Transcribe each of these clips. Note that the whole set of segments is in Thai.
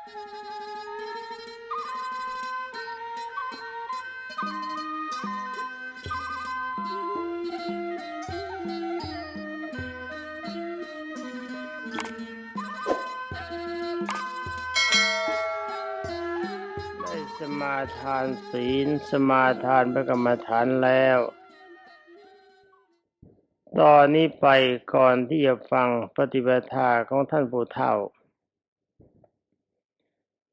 ได้สมาทานศีลสมาทานพระกรรมฐานแล้วตอนนี้ไปก่อนที่จะฟังปฏิปทาของท่านผู้เฒ่า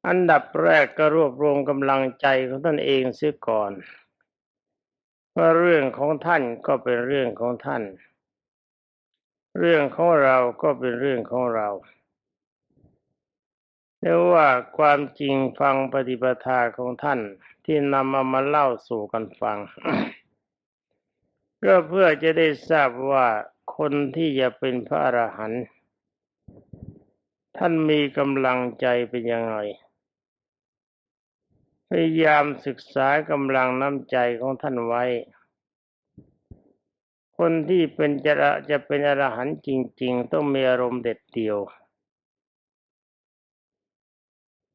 อันดับแรกก็รวบรวมกำลังใจของท่านเองเสียก่อนว่าเรื่องของท่านก็เป็นเรื่องของท่าน เรื่องของเราก็เป็นเรื่องของเราเรียกว่าความจริงฟังปฏิปทาของท่านที่นำเอามาเล่าสู่กันฟัง ก็เพื่อจะได้ทราบว่าคนที่จะเป็นพระอรหันต์ท่านมีกำลังใจเป็นยังไง พยายามศึกษากำลังน้ำใจของท่านไว้ คนที่เป็นจะจะเป็นอรหันต์จริง ๆ ต้องมีอารมณ์เด็ดเดี่ยว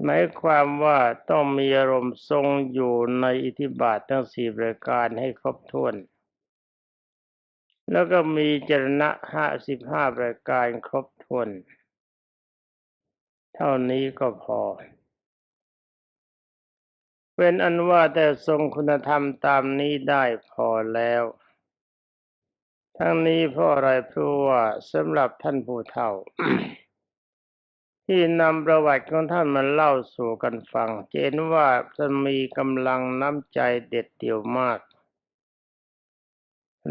หมายความว่าต้องมีอารมณ์ทรงอยู่ในอิทธิบาททั้งสี่ประการให้ครบถ้วน แล้วก็มีจรณะห้าสิบห้าประการครบถ้วน เท่านี้ก็พอ เป็นอันว่าแต่ทรงคุณธรรมตามนี้ได้พอแล้ว ทั้งนี้เพราะอะไรเพราะว่าสำหรับท่านผู้เฒ่า ที่นำประวัติของท่านมาเล่าสู่กันฟังเห็นว่าท่านมีกำลังน้ำใจเด็ดเดี่ยวมาก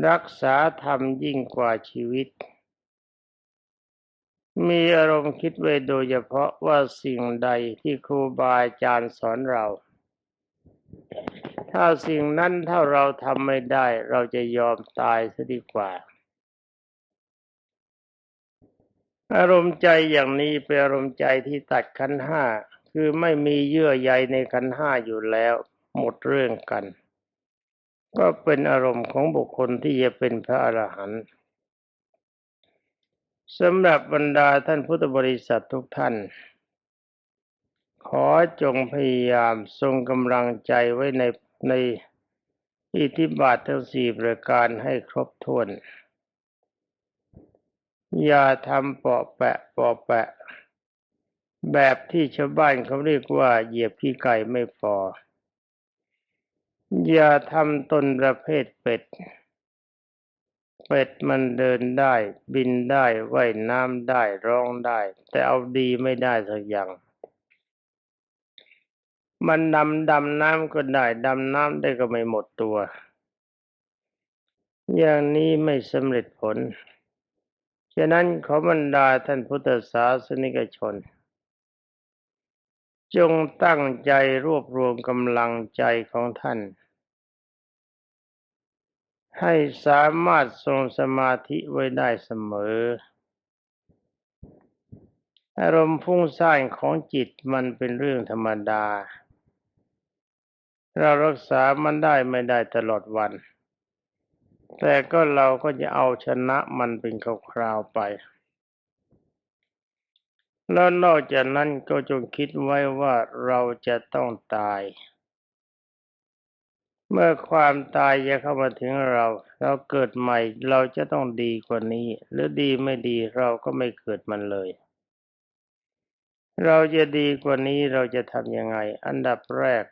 รักษาธรรมยิ่งกว่าชีวิตมีอารมณ์คิดไว้โดยเฉพาะว่าสิ่งใดที่ครูบาอาจารย์สอนเรา ถ้าสิ่งนั้นถ้าเราทำไม่ได้ เราจะยอมตายซะดีกว่า อารมณ์ใจอย่างนี้เป็นอารมณ์ใจที่ตัดขันห้าคือไม่มีเยื่อใยในขันห้าอยู่แล้ว หมดเรื่องกัน ก็เป็นอารมณ์ของบุคคลที่จะเป็นพระอรหันต์สำหรับบรรดาท่านพุทธบริษัททุกท่าน ขอจงพยายามทรงกำลังใจไว้ในในอิทธิบาททั้งสี่ประการให้ครบถ้วน อย่าทำเปาะแปะเปาะแปะ แบบที่ชาวบ้านเขาเรียกว่าเหยียบขี้ไก่ไม่พอ อย่าทำตนประเภทเป็ด เป็ดมันเดินได้ บินได้ว่ายน้ำได้ร้องได้ แต่เอาดีไม่ได้สักอย่าง มันดำดำน้ำก็ได้ดำน้ำได้ก็ไม่หมดตัว อย่างนี้ไม่สำเร็จผล ฉะนั้นขอบรรดาท่านพุทธศาสนิกชน จงตั้งใจรวบรวมกำลังใจของท่าน ให้สามารถทรงสมาธิไว้ได้เสมออารมณ์ฟุ้งซ่านของจิตมันเป็นเรื่องธรรมดา เรารักษามันได้ไม่ได้ตลอดวัน แต่ก็เราก็จะเอาชนะมันเป็นคราวๆไป แล้วนอกจากนั้นก็จงคิดไว้ว่าเราจะต้องตาย เมื่อความตายจะเข้ามาถึงเรา เราเกิดใหม่เราจะต้องดีกว่านี้ หรือดีไม่ดีเราก็ไม่เกิดมันเลยเราจะดีกว่านี้เราจะทำยังไง อันดับแรก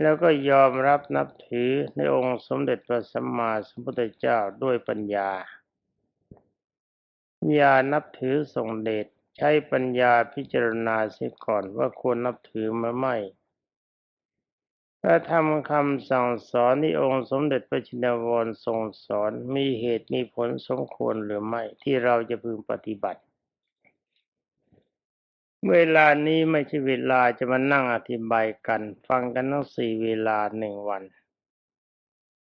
แล้วก็ยอมรับนับถือในองค์สมเด็จพระสัมมาสัมพุทธเจ้าด้วยปัญญา อย่านับถือทรงเดชใช้ปัญญาพิจารณาเสียก่อนว่าควรนับถือมาไม่ถ้าทำคำสั่งสอนที่องค์สมเด็จพระชินวรทรงสอนมีเหตุมีผลสมควรหรือไม่ที่เราจะพึงปฏิบัติ เวลานี้ไม่ใช่เวลาจะมานั่งอธิบายกัน ฟังกันทั้งสี่เวลาหนึ่งวัน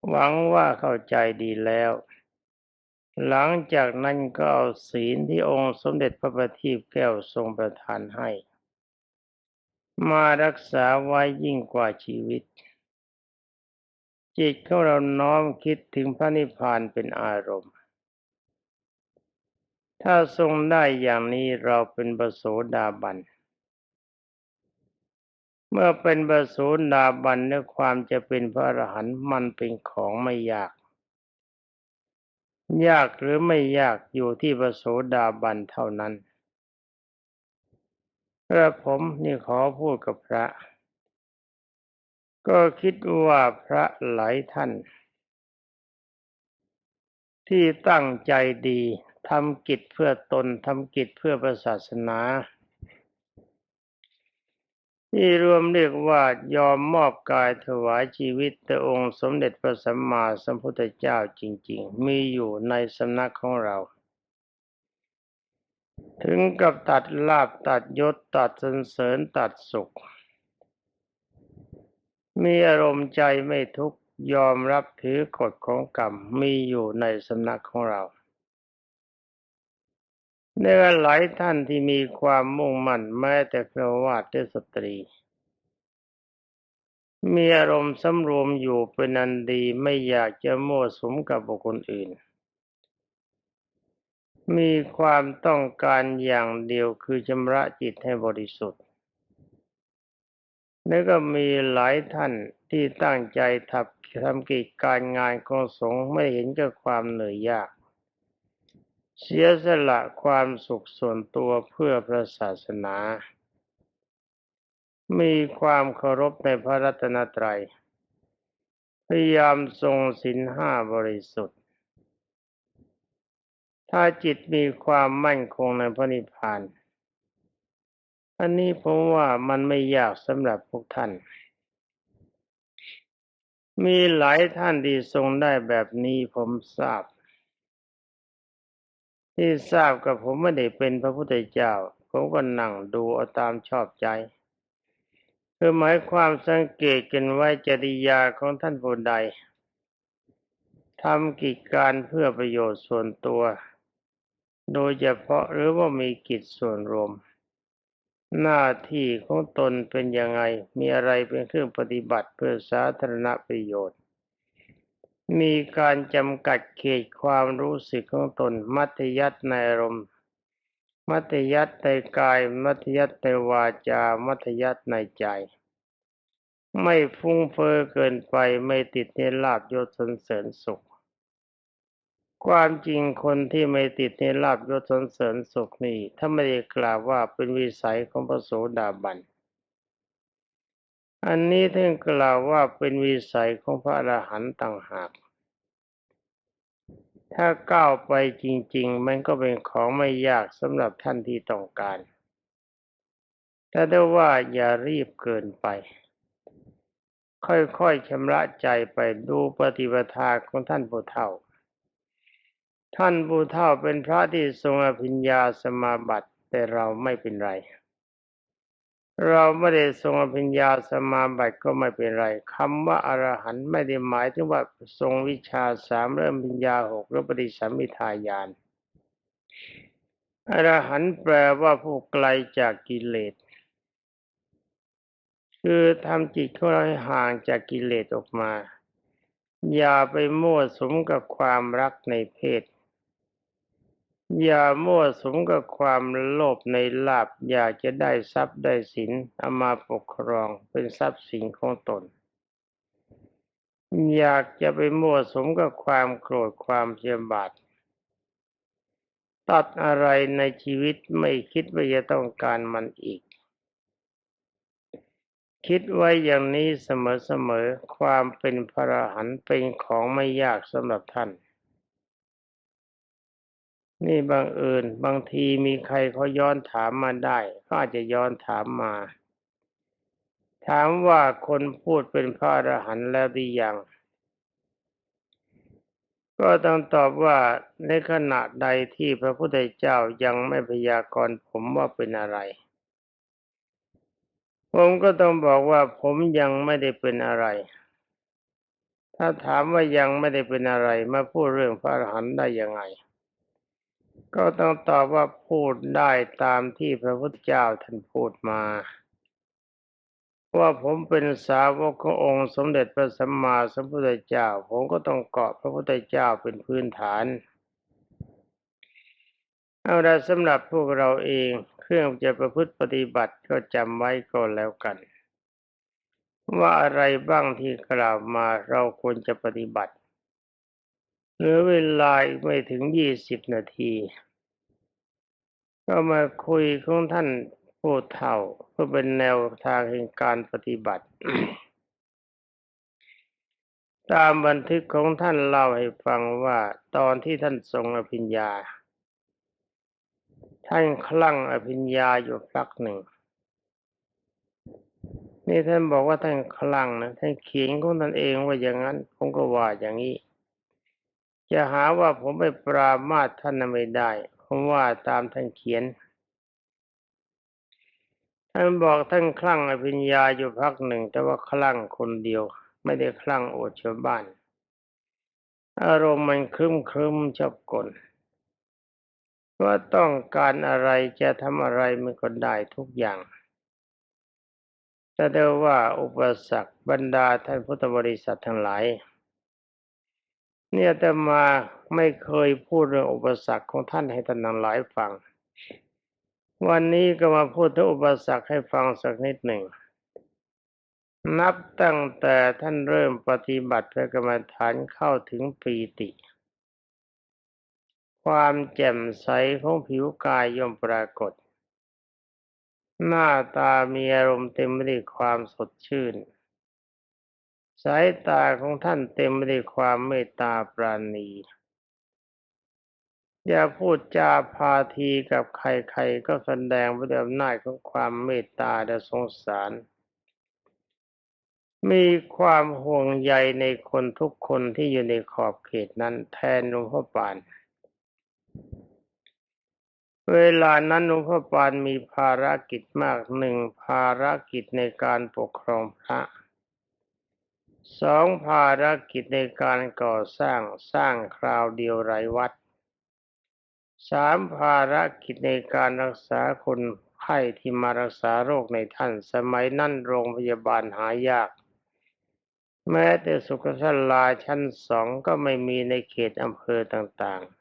หวังว่าเข้าใจดีแล้ว หลังจากนั้นก็เอาศีลที่องค์สมเด็จพระประทีปแก้วทรงประทานให้ มารักษาไว้ยิ่งกว่าชีวิต จิตของเราน้อมคิดถึงพระนิพพานเป็นอารมณ์ ถ้าทรงได้อย่างนี้เราเป็นบโสดาบัน เมื่อเป็นบโสูดาบันเนื้อความจะเป็นพระอรหันต์มันเป็นของไม่ยาก ยากหรือไม่ยากอยู่ที่บโสดาบันเท่านั้นกระผมนี่ขอพูดกับพระ ก็คิดว่าพระหลายท่าน ที่ตั้งใจดี ทำกิจเพื่อตนทำกิจเพื่อศาสนาที่รวมเรียกว่ายอมมอบกายถวายชีวิตต่อองค์สมเด็จพระสัมมาสัมพุทธเจ้าจริง ๆ มีอยู่ในสำนักของเรา ถึงกับตัดลาบตัดยศตัดสรรเสริญตัดสุข มีอารมณ์ใจไม่ทุกยอมรับถือกฎของกรรมมีอยู่ในสำนักของเรา ในหลายท่านที่มีความมุ่งมั่นแม้แต่ครวาสสตรี มีอารมณ์สำรวมอยู่เป็นอันดีไม่อยากจะมั่วสมกับบุคคลอื่น มีความต้องการอย่างเดียวคือชำระจิตให้บริสุทธิ์แล้วก็มีหลายท่านที่ตั้งใจทำทำกิจการงานของสงฆ์ไม่เห็นกับความเหนื่อยยาก เสียสละความสุขส่วนตัวเพื่อพระศาสนา มีความเคารพในพระรัตนตรัย พยายามทรงศีลห้าบริสุทธิ์ ถ้าจิตมีความมั่นคงในพระนิพพาน อันนี้ผมว่ามันไม่ยากสำหรับพวกท่าน มีหลายท่านที่ทรงได้แบบนี้ผมทราบ ที่ทราบกับผมไม่ได้เป็นพระพุทธเจ้า ผมก็นั่งดูเอาตามชอบใจคือหมายความสังเกตกันไว้จริยาของท่านผู้ใดทำกิจการเพื่อประโยชน์ส่วนตัว โดยเฉพาะหรือว่ามีกิจส่วนรวม หน้าที่ของตนเป็นยังไงมีอะไรเป็นเครื่องปฏิบัติเพื่อสาธารณประโยชน์ มีการจำกัดเขตความรู้สึกของตน มัธยัติในอารมณ์ มัธยัติในกาย มัธยัติในวาจา มัธยัติในใจ ไม่ฟุ้งเฟอ้อเกินไปไม่ติดในลาบยศสนเสริญสุข ความจริงคนที่ไม่ติดในลาบยศสนเสริญสุขนี่ถ้าไม่ได้กล่าวว่าเป็นวิสัยของพระโสดาบัน อันนี้ท่านกล่าวว่าเป็นวิสัยของพระอรหันต์ต่างหาก ถ้าก้าวไปจริง ๆ มันก็เป็นของไม่ยากสำหรับท่านที่ต้องการ แต่ได้ว่าอย่ารีบเกินไป ค่อยๆชำระใจไปดูปฏิปทาของท่านผู้เฒ่า ท่านผู้เฒ่าเป็นพระที่ทรงอภิญญาสมาบัติแต่เราไม่เป็นไร เราไม่ได้ทรงอภิญญาสมาบัติก็ไม่เป็นไรคำว่าอรหันต์ไม่ได้หมายถึงว่าทรงวิชาสามเริ่มปัญญาหกหรือปฏิสัมมิทายานอรหันต์แปลว่าผู้ไกลจากกิเลส คือทำจิตของเราให้ห่างจากกิเลสออกมา อย่าไปมั่วสมกับความรักในเพศ อย่ามั่วสมกับความโลภในลาบอยากจะได้ทรัพย์ได้สินเอามาปกครองเป็นทรัพย์สินของตน อยากจะไปมั่วสมกับความโกรธความเสียบาทตัดอะไรในชีวิตไม่คิดว่าจะต้องการมันอีก คิดไว้อย่างนี้เสมอๆ ความเป็นพระหันเป็นของไม่ยากสำหรับท่าน นี่บางเอิญบางทีมีใครเขาย้อนถามมาได้ก็อาจจะย้อนถามมา ถามว่าคนพูดเป็นพระอรหันต์แล้วหรือยัง ก็ต้องตอบว่าในขณะใดที่พระพุทธเจ้ายังไม่พยากรณ์ผมว่าเป็นอะไร ผมก็ต้องบอกว่าผมยังไม่ได้เป็นอะไร ถ้าถามว่ายังไม่ได้เป็นอะไรมาพูดเรื่องพระอรหันต์ได้ยังไง ก็ต้องตอบว่าพูดได้ตามที่พระพุทธเจ้าท่านพูดมา ว่าผมเป็นสาวกขององค์สมเด็จพระสัมมาสัมพุทธเจ้า ผมก็ต้องเกาะพระพุทธเจ้าเป็นพื้นฐานเอาละสำหรับพวกเราเองเครื่องจะประพฤติปฏิบัติก็จำไว้ก็แล้วกัน ว่าอะไรบ้างที่กล่าวมาเราควรจะปฏิบัติ เหลือเวลาอีกไม่ถึงยี่สิบนาที ก็มาคุยของท่านผู้เฒ่าเพื่อเป็นแนวทางแห่งการปฏิบัติ ตามบันทึกของท่านเล่าให้ฟังว่าตอนที่ท่านทรงอภิญญา ท่านคลั่งอภิญญาอยู่พักหนึ่ง นี่ท่านบอกว่าท่านคลั่งนะท่านเขียนของท่านเองว่าอย่างนั้นผมก็ว่าอย่างนี้ จะหาว่าผมไปปรามาท่านไม่ได้ผมว่าตามท่านเขียน ท่านบอกท่านคลั่งอภิญญาอยู่พักหนึ่ง แต่ว่าคลั่งคนเดียว ไม่ได้คลั่งโอดชาวบ้าน อารมณ์มันครึ้มครึ้มชอบกลว่าต้องการอะไรจะทำอะไรมันก็ได้ทุกอย่างแต่เดาว่าอุปสรรคบรรดาท่านพุทธบริษัททั้งหลาย เนี่ยแต่มาไม่เคยพูดเรื่องอุปสรรคของท่านให้ท่านทั้งหลายฟัง วันนี้ก็มาพูดถึงอุปสรรคให้ฟังสักนิดหนึ่ง นับตั้งแต่ท่านเริ่มปฏิบัติพระกรรมฐานเข้าถึงปีติ ความแจ่มใสของผิวกายย่อมปรากฏ หน้าตามีอารมณ์เต็มไปด้วยความสดชื่น สายตาของท่านเต็มไปด้วยความเมตตาปราณี อย่าพูดจาพาทีกับใครๆ ก็แสดงไปด้วยอำนาจของความเมตตาและสงสาร มีความห่วงใยในคนทุกคนที่อยู่ในขอบเขตนั้นแทนหลวงพ่อปาน เวลานั้นหลวงพ่อปานมีภารกิจมากหนึ่งภารกิจในการปกครองพระ สองภารกิจในการก่อสร้างสร้างคราวเดียวไรวัดสามภารกิจในการรักษาคนไข้ที่มารักษาโรคในท่านสมัยนั้นโรงพยาบาลหายาก แม้แต่สุขศาลาชั้นสองก็ไม่มีในเขตอำเภอต่างๆ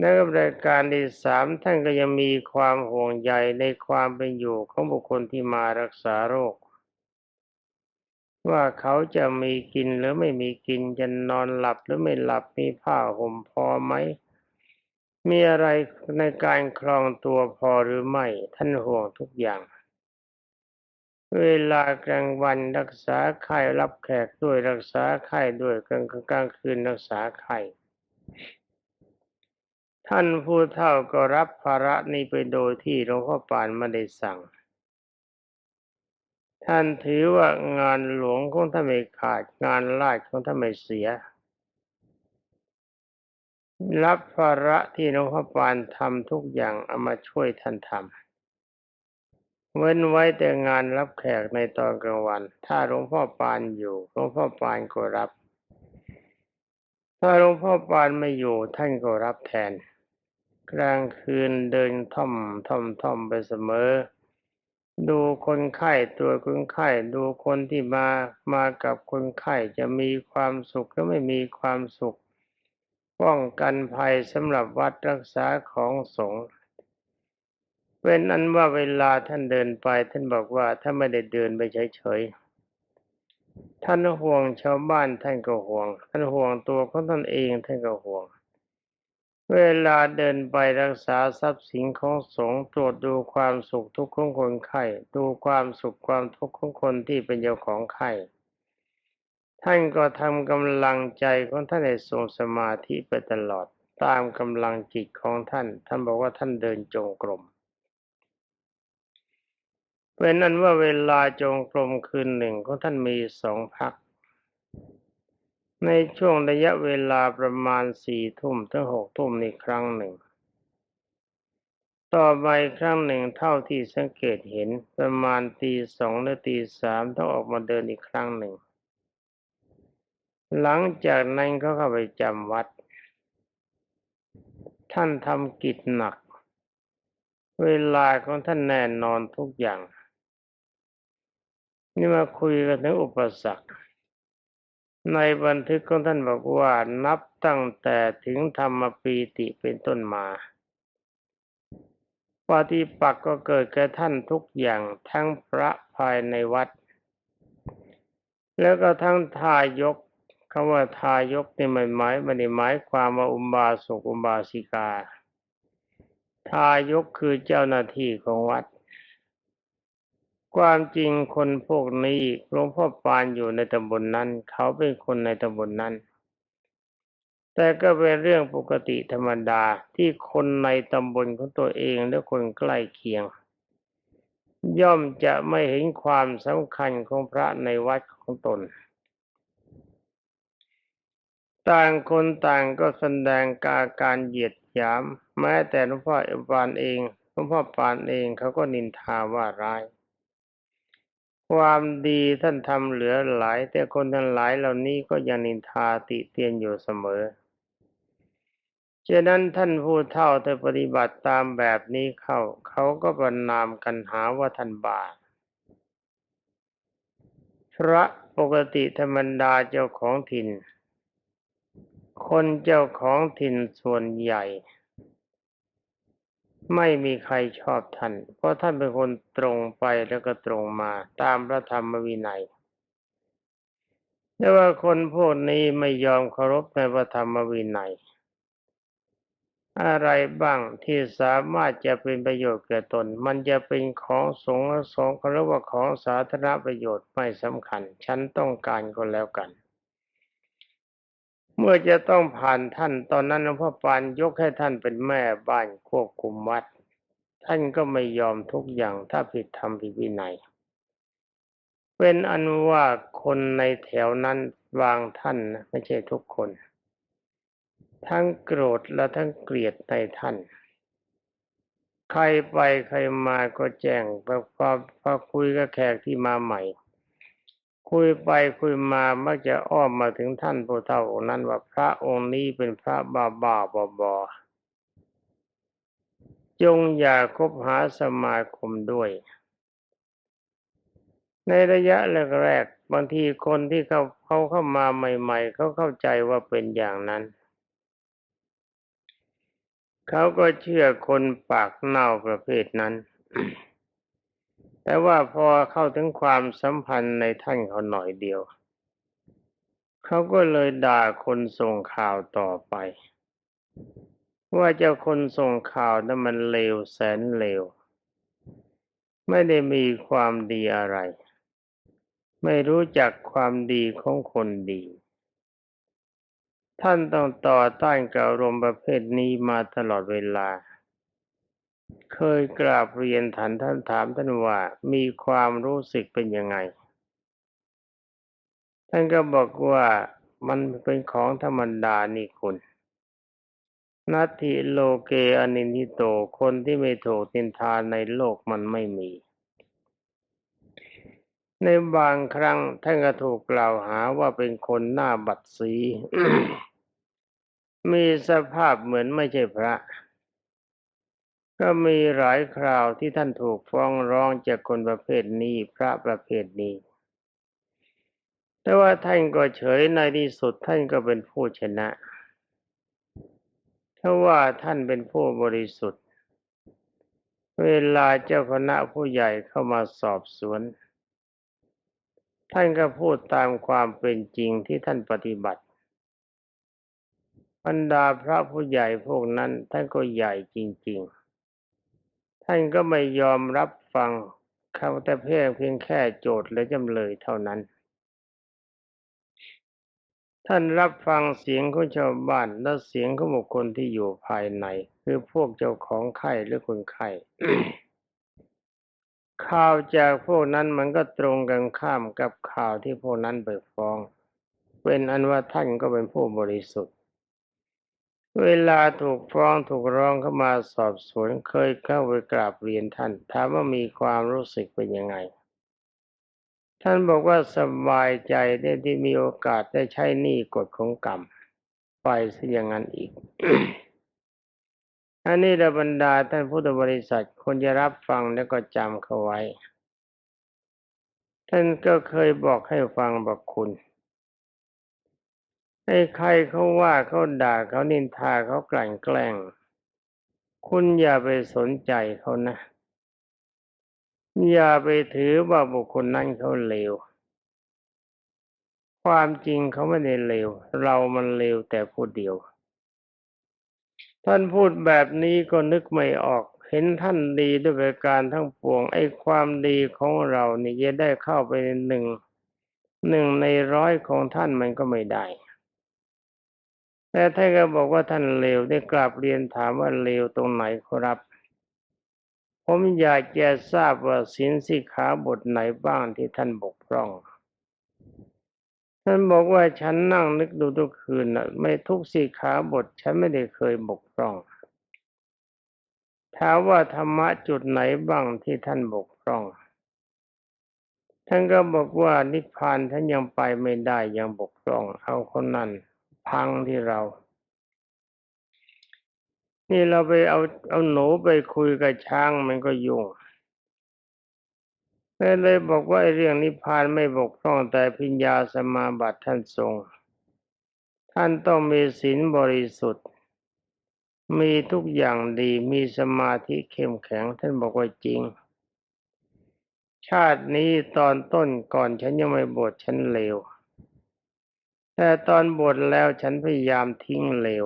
ในรายการที่สามท่านก็ยังมีความห่วงใยในความเป็นอยู่ของบุคคลที่มารักษาโรค ว่าเขาจะมีกินหรือไม่มีกินจะนอนหลับหรือไม่หลับมีผ้าห่มพอไหมมีอะไรในการครองตัวพอหรือไม่ ท่านห่วงทุกอย่าง เวลากลางวันรักษาไข้รับแขกด้วยรักษาไข้ด้วยกลางกลางคืนรักษาไข้ท่านผู้เฒ่าก็รับภาระนี้ไปโดยที่หลวงพ่อปานไม่ได้สั่ง ท่านถือว่างานหลวงของท่านไม่ขาด งานราชของท่านไม่เสีย รับภาระที่หลวงพ่อปานทำทุกอย่างเอามาช่วยท่านทำเว้นไว้แต่งานรับแขกในตอนกลางวัน ถ้าหลวงพ่อปานอยู่หลวงพ่อปานก็รับ ถ้าหลวงพ่อปานไม่อยู่ท่านก็รับแทน กลางคืนเดินท่อมท่อมท่อมไปเสมอ ดูคนไข้ตัวคนไข้ดูคนที่มามากับคนไข้จะมีความสุขหรือไม่มีความสุข ป้องกันภัยสำหรับวัดรักษาของสงฆ์เป็นอันว่าเวลาท่านเดินไปท่านบอกว่าถ้าไม่ได้เดินไปเฉยๆท่านห่วงชาวบ้านท่านก็ห่วง ท่านห่วงตัวของท่านเองท่านก็ห่วง เวลาเดินไปรักษาทรัพย์สินของสงฆ์ตรวจดูความสุขทุกข์ของคนไข้ดูความสุขความทุกข์ของคนที่เป็นเจ้าของไข้ท่านก็ทำกำลังใจของท่านให้ทรงสมาธิไปตลอดตามกำลังจิตของท่าน ท่านบอกว่าท่านเดินจงกรมเป็นนั้นว่าเวลาจงกรมคืนหนึ่งของท่านมีสองพัก ในช่วงระยะเวลาประมาณสี่ทุ่มถึงหกทุ่มนี่ครั้งหนึ่ง ต่อไปครั้งหนึ่งเท่าที่สังเกตเห็นประมาณตีสองหรือตีสามต้องออกมาเดินอีกครั้งหนึ่ง หลังจากนั้นเขาเข้าไปจำวัด ท่านทำกิจหนัก เวลาของท่านแน่นอนทุกอย่าง นี่มาคุยกันถึงอุปสรรค ในบันทึกของท่านบอกว่านับตั้งแต่ถึงธรรมปีติเป็นต้นมาปฏิปักษ์ก็เกิดแก่ท่านทุกอย่างทั้งพระภายในวัด แล้วก็ทั้งทายกคำว่าทายกนี่ไม่หมายม่ได้หมายความว่าอุบาสกอุบาสิกา ทายกคือเจ้าหน้าที่ของวัด ความจริงคนพวกนี้หลวงพ่อปานอยู่ในตำบลนนั้น เขาเป็นคนในตำบลนนั้น แต่ก็เป็นเรื่องปกติธรรมดาที่คนในตำบลของตัวเองและคนใกล้เคียง ย่อมจะไม่เห็นความสำคัญของพระในวัดของตน ต่างคนต่างก็แสดงกาการเหยียดหยาม แม้แต่หลวงพ่อปานเองหลวงพ่อปานเองเขาก็นินทาว่าร้าย ความดีท่านทำเหลือหลาย แต่คนทั้งหลายเหล่านี้ก็ยังนินทาติเตียนอยู่เสมอฉะนั้นท่านผู้เฒ่าถ้าปฏิบัติตามแบบนี้เข้า เขาก็ประนามกันหาว่าท่านบาปพระปกติธรรมดาเจ้าของถิ่น คนเจ้าของถิ่นส่วนใหญ่ ไม่มีใครชอบท่าน เพราะท่านเป็นคนตรงไปแล้วก็ตรงมาตามพระธรรมวินัยแต่ว่าคนพวกนี้ไม่ยอมเคารพในพระธรรมวินัย อะไรบ้างที่สามารถจะเป็นประโยชน์แก่ตน มันจะเป็นของสงฆ์สงฆ์เขาเรียกว่าของสาธารณประโยชน์ไม่สำคัญ ฉันต้องการก็แล้วกัน เมื่อจะต้องผ่านท่านตอนนั้นหลวงพ่อปานยกให้ท่านเป็นแม่บ้านควบคุมวัด ท่านก็ไม่ยอมทุกอย่างถ้าผิดธรรมผิดวินัยเป็นอันว่าคนในแถวนั้นบางท่านนะไม่ใช่ทุกคน ทั้งโกรธและทั้งเกลียดในท่าน ใครไปใครมาก็แจ้งพอพอพอคุยกับแขกที่มาใหม่ คุยไปคุยมามักจะอ้อมมาถึงท่านผู้เฒ่าองค์นั้นว่าพระองค์นี้เป็นพระบ้าบ้าบอบอจงอย่าคบหาสมาคมด้วย ในระยะแรกๆบางทีคนที่เขาเขาเข้ามาใหม่ ๆ เขาเข้าใจว่าเป็นอย่างนั้น เขาก็เชื่อคนปากเน่าประเภทนั้น แต่ว่าพอเข้าถึงความสัมพันธ์ในท่านเขาหน่อยเดียว เขาก็เลยด่าคนส่งข่าวต่อไป ว่าเจ้าคนส่งข่าวนั้นมันเลวแสนเลว ไม่ได้มีความดีอะไร ไม่รู้จักความดีของคนดี ท่านต้องต่อต้านกับอารมณ์ประเภทนี้มาตลอดเวลา เคยกราบเรียนฐานท่านถามท่านว่ามีความรู้สึกเป็นยังไง ท่านก็บอกว่ามันเป็นของธรรมดานี่คุณนัตถิโลเกอนินทิโตคนที่ไม่ถูกนินทานในโลกมันไม่มี ในบางครั้งท่านก็ถูกกล่าวหาว่าเป็นคนหน้าบัดสี มีสภาพเหมือนไม่ใช่พระ ก็มีหลายคราวที่ท่านถูกฟ้องร้องจากคนประเภทนี้พระประเภทนี้ แต่ว่าท่านก็เฉยในที่สุดท่านก็เป็นผู้ชนะถ้าว่าท่านเป็นผู้บริสุทธิ์ เวลาเจ้าคณะผู้ใหญ่เข้ามาสอบสวน ท่านก็พูดตามความเป็นจริงที่ท่านปฏิบัติบรรดาพระผู้ใหญ่พวกนั้นท่านก็ใหญ่จริง ๆ ท่านก็ไม่ยอมรับฟังคำแต่เพียงเพียงแค่โจทย์และจำเลยเท่านั้น ท่านรับฟังเสียงของชาวบ้านและเสียงของบุคคลที่อยู่ภายใน คือพวกเจ้าของไข้หรือคนไข้ข่าวจากพวกนั้นมันก็ตรงกันข้ามกับข่าวที่พวกนั้นไปฟ้อง เป็นอันว่าท่านก็เป็นผู้บริสุทธิ์ เวลาถูกฟ้องถูกร้องเข้ามาสอบสวนเคยเข้าไปกราบเรียนท่านถามว่ามีความรู้สึกเป็นยังไง ท่านบอกว่าสบายใจได้ที่มีโอกาสได้ใช้หนี้กฎของกรรม ไปซะอย่างนั้นอีก อันนี้ระบรรดาท่านพุทธบริษัทควรจะรับฟังแล้วก็จำเขาไว้ ท่านก็เคยบอกให้ฟังบอกคุณ ให้ใครเขาว่าเขาด่าเขานินทาเขากลั่นแกล้ง คุณอย่าไปสนใจเขานะ อย่าไปถือว่าบุคคลนั้นเขาเลว ความจริงเขาไม่ได้เลว เรามันเลวแต่ผู้เดียว ท่านพูดแบบนี้ก็นึกไม่ออก เห็นท่านดีด้วยประการทั้งปวง ไอ้ความดีของเรานี่จะได้เข้าไปหนึ่งหนึ่งในร้อยของท่านมันก็ไม่ได้ แต่ท่านก็บอกว่าท่านเลวได้กราบเรียนถามว่าเลวตรงไหนครับ ผมอยากจะทราบว่าศีลสิขาบทไหนบ้างที่ท่านบกพร่อง ท่านบอกว่าฉันนั่งนึกดูทุกคืนนะไม่ทุกสิขาบทฉันไม่ได้เคยบกพร่องถามว่าธรรมะจุดไหนบ้างที่ท่านบกพร่อง ท่านก็บอกว่านิพพานท่านยังไปไม่ได้ยังบกพร่อง เอาคนนั้น พังที่เรา นี่เราไปเอาเอาหนูไปคุยกับช้างมันก็ยุ่งเลยเลยบอกว่าไอ้เรื่องนิพพานไม่บกพร่องแต่พิญญาสมาบัติท่านทรง ท่านต้องมีศีลบริสุทธิ์ มีทุกอย่างดีมีสมาธิเข้มแข็งท่านบอกว่าจริง ชาตินี้ตอนต้นก่อนฉันยังไม่บวชฉันเลว แต่ตอนบวชแล้วฉันพยายามทิ้งเลว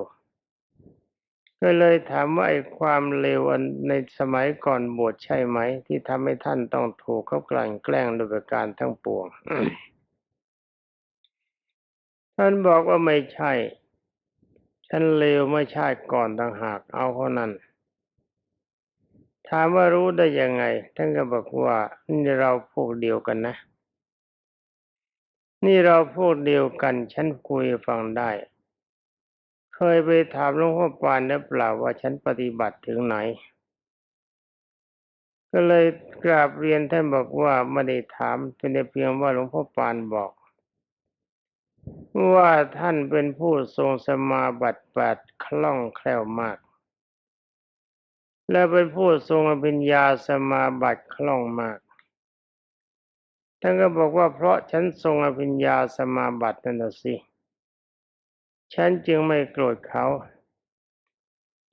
ก็เลยถามว่าไอ้ความเลวในสมัยก่อนบวชใช่ไหม ที่ทำให้ท่านต้องถูกเขากลั่นแกล้งโดยประการทั้งปวง ท่านบอกว่าไม่ใช่ ฉันเลวไม่ใช่ก่อนต่างหากเอาเท่านั้นถามว่ารู้ได้ยังไง ท่านก็บอกว่านี่เราพวกเดียวกันนะ นี่เราพวกเดียวกันฉันคุยฟังได้ เคยไปถามหลวงพ่อปานหรือเปล่าว่าฉันปฏิบัติถึงไหน ก็เลยกราบเรียนท่านบอกว่าไม่ได้ถามเป็นเพียงว่าหลวงพ่อปานบอก ว่าท่านเป็นผู้ทรงสมาบัติแปดคล่องแคล่วมาก และเป็นผู้ทรงอภิญญาสมาบัติคล่องมาก ท่านก็บอกว่าเพราะฉันทรงอภิญญาสมาบัตินั่นสิ ฉันจึงไม่โกรธเขา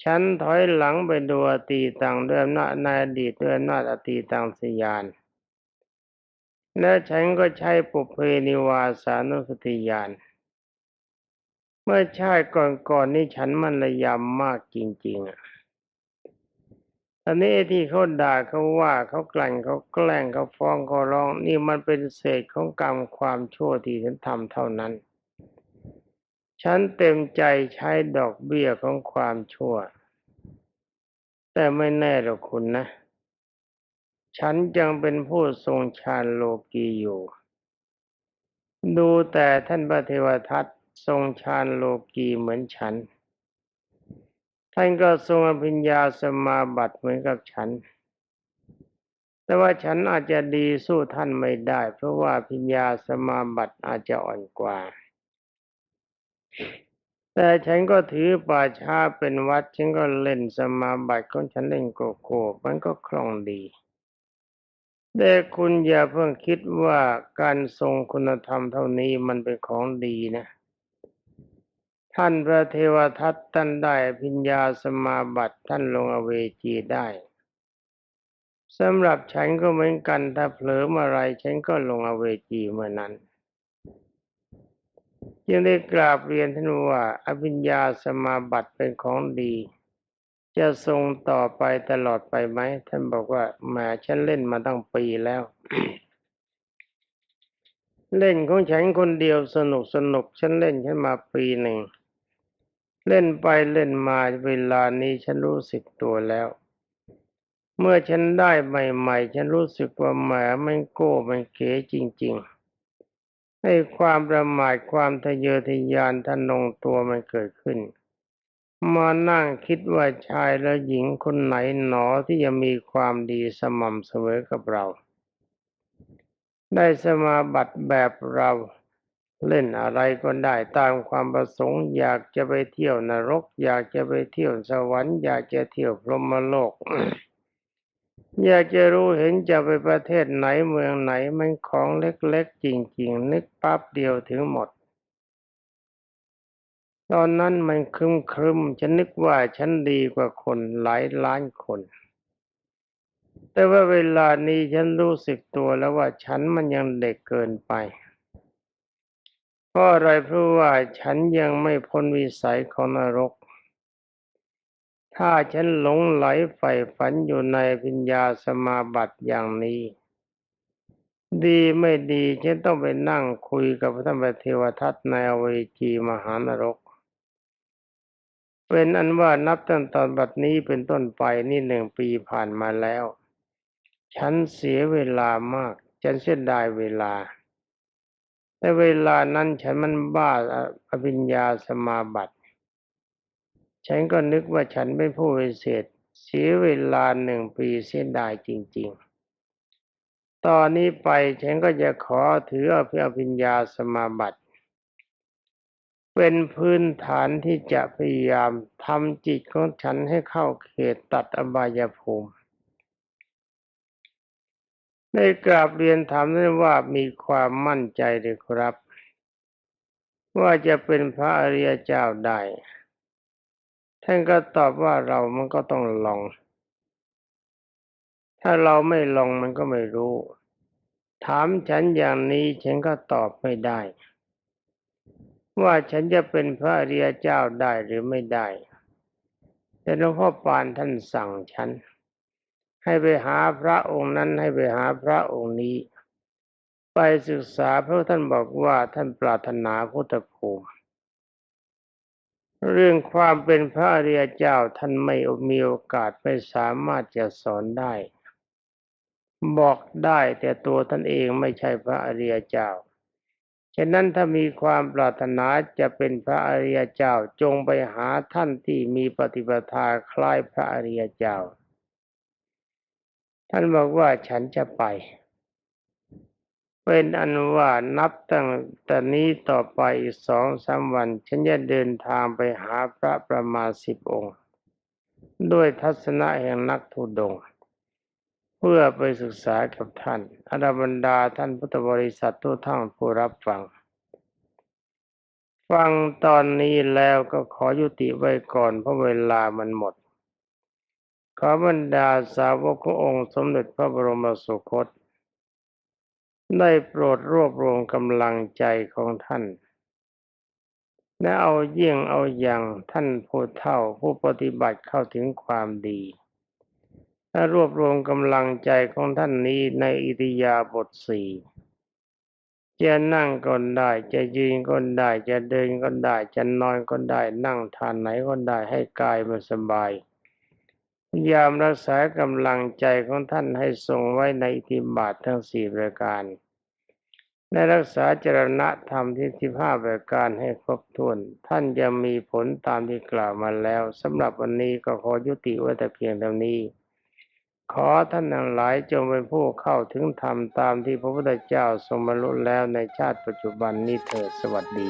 ฉันถอยหลังไปดูอตีตังด้วยอำนาจในอดีตด้วยอำนาจอตีตังสยาน และฉันก็ใช้ปุเพนิวาสานุสติญาณเมื่อชาติก่อนๆนนี้ฉันมันระยำมากจริง ๆ อะตอนนี้ที่เขาด่าเขาว่าเขากลั่นเขาแกล้งเขาฟ้องเขาร้อง นี่มันเป็นเศษของกรรมความชั่วที่ฉันทำเท่านั้น ฉันเต็มใจใช้ดอกเบี้ยของความชั่ว แต่ไม่แน่หรอกคุณนะ ฉันยังเป็นผู้ทรงฌานโลกีอยู่ ดูแต่ท่านพระเทวทัตทรงฌานโลกีเหมือนฉัน ท่านก็ทรงอภิญญาสมาบัติเหมือนกับฉัน แต่ว่าฉันอาจจะดีสู้ท่านไม่ได้ เพราะว่าพิญญาสมาบัติอาจจะอ่อนกว่า แต่ฉันก็ถือป่าช้าเป็นวัด ฉันก็เล่นสมาบัติของฉันเล่นโกโก้มันก็คล่องดีแต่คุณอย่าเพิ่งคิดว่าการทรงคุณธรรมเท่านี้มันเป็นของดีนะ ท่านพระเทวทัตท่านได้พิญญาสมาบัติท่านลงอเวจีได้สำหรับฉันก็เหมือนกันถ้าเผลอเมื่อไรฉันก็ลงอเวจีเมื่อนั้น จึงได้กราบเรียนท่านว่าอภิญญาสมาบัติเป็นของดี จะทรงต่อไปตลอดไปไหม ท่านบอกว่าแหมฉันเล่นมาตั้งปีแล้ว เล่นของฉันคนเดียวสนุกสนุกฉันเล่นฉันมาปีหนึ่ง เล่นไปเล่นมาเวลานี้ฉันรู้สึกตัวแล้ว เมื่อฉันได้ใหม่ ๆ ฉันรู้สึกว่าแหมมันโก้มันเก๋จริง ๆ ให้ความประมาทความทะเยอทะยานทะนงตัวมันเกิดขึ้น มานั่งคิดว่าชายและหญิงคนไหนหนอที่จะมีความดีสม่ำเสมอกับเรา ได้สมาบัติแบบเรา เล่นอะไรก็ได้ตามความประสงค์ อยากจะไปเที่ยวนรก อยากจะไปเที่ยวสวรรค์อยากจะเที่ยวพรหมโลก อยากจะรู้เห็นจะไปประเทศไหนเมืองไหนมันของเล็กๆ จริง ๆ นึกปั๊บเดียวถึงหมด ตอนนั้นมันครึมครึมๆฉันนึกว่าฉันดีกว่าคนหลายล้านคน แต่ว่าเวลานี้ฉันรู้สึกตัวแล้วว่าฉันมันยังเด็กเกินไป ราะอะไรเพราะว่าฉันยังไม่พ้นวิสัยของนรก ถ้าฉันหลงไหลใฝ่ฝันอยู่ในปัญญาสมาบัติอย่างนี้ ดีไม่ดีฉันต้องไปนั่งคุยกับพระธรรมเทวทัตในอเวจีมหานรก เป็นอันว่านับตั้งแตอนบัดนี้เป็นต้นไปนี่หนึ่งปีผ่านมาแล้ว ฉันเสียเวลามาก ฉันเสียดายเวลา แต่เวลานั้นฉันมันบ้าอภิญญาสมาบัติ ฉันก็นึกว่าฉันเป็นผู้วิเศษเสียเวลาหนึ่งปีเสียดายจริง ๆ ตอนนี้ไปฉันก็จะขอถืออภิญญาสมาบัติ เป็นพื้นฐานที่จะพยายามทำจิตของฉันให้เข้าเขตตัดอบายภูมิ ได้กราบเรียนถามได้ว่ามีความมั่นใจเลยครับ ว่าจะเป็นพระอริยเจ้าได้ท่านก็ตอบว่าเรามันก็ต้องลอง ถ้าเราไม่ลองมันก็ไม่รู้ ถามฉันอย่างนี้ฉันก็ตอบไม่ได้ ว่าฉันจะเป็นพระอริยเจ้าได้หรือไม่ได้ แต่หลวงพ่อปานท่านสั่งฉัน ให้ไปหาพระองค์นั้นให้ไปหาพระองค์นี้ ไปศึกษาเพราะท่านบอกว่าท่านปรารถนาพุทธภูมิเรื่องความเป็นพระอริยเจ้าท่านไม่มีโอกาสไม่สามารถจะสอนได้ บอกได้แต่ตัวท่านเองไม่ใช่พระอริยเจ้าฉะนั้นถ้ามีความปรารถนาจะเป็นพระอริยเจ้าจงไปหาท่านที่มีปฏิปทาคล้ายพระอริยเจ้า ท่านบอกว่าฉันจะไป เป็นอันว่านับตั้งแต่นี้ต่อไปอีกสองสามวัน ฉันจะเดินทางไปหาพระประมาณสิบองค์ ด้วยทัศนะแห่งนักธุดง เพื่อไปศึกษากับท่านอรบรรดาท่านพุทธบริษัททุกท่านผู้รับฟังฟังตอนนี้แล้วก็ขอยุติไว้ก่อนเพราะเวลามันหมด ขอบรรดาสาวกขององค์สมเด็จพระบรมสุคต ได้โปรดรวบรวมกำลังใจของท่าน และเอาเยี่ยงเอาอย่างท่านผู้เฒ่าผู้ปฏิบัติเข้าถึงความดีและรวบรวมกำลังใจของท่านนี้ในอิริยาบถสี่จะนั่งก็ได้ จะยืนก็ได้ จะเดินก็ได้ จะนอนก็ได้ นั่งทานไหนก็ได้ให้กายมันสบาย ยายามรักษากำลังใจของท่านให้ทรงไว้ในอิทิบาททั้งสี่ประการ และรักษาจรณะธรรมที่สิบห้าประการให้ครบถ้วน ท่านจะมีผลตามที่กล่าวมาแล้วสำหรับวันนี้ก็ขอยุติไว้แต่เพียงเท่านี้ ขอท่านทั้งหลายจงเป็นผู้เข้าถึงธรรมตามที่พระพุทธเจ้าทรงบรรลุแล้วในชาติปัจจุบันนี้เถิดสวัสดี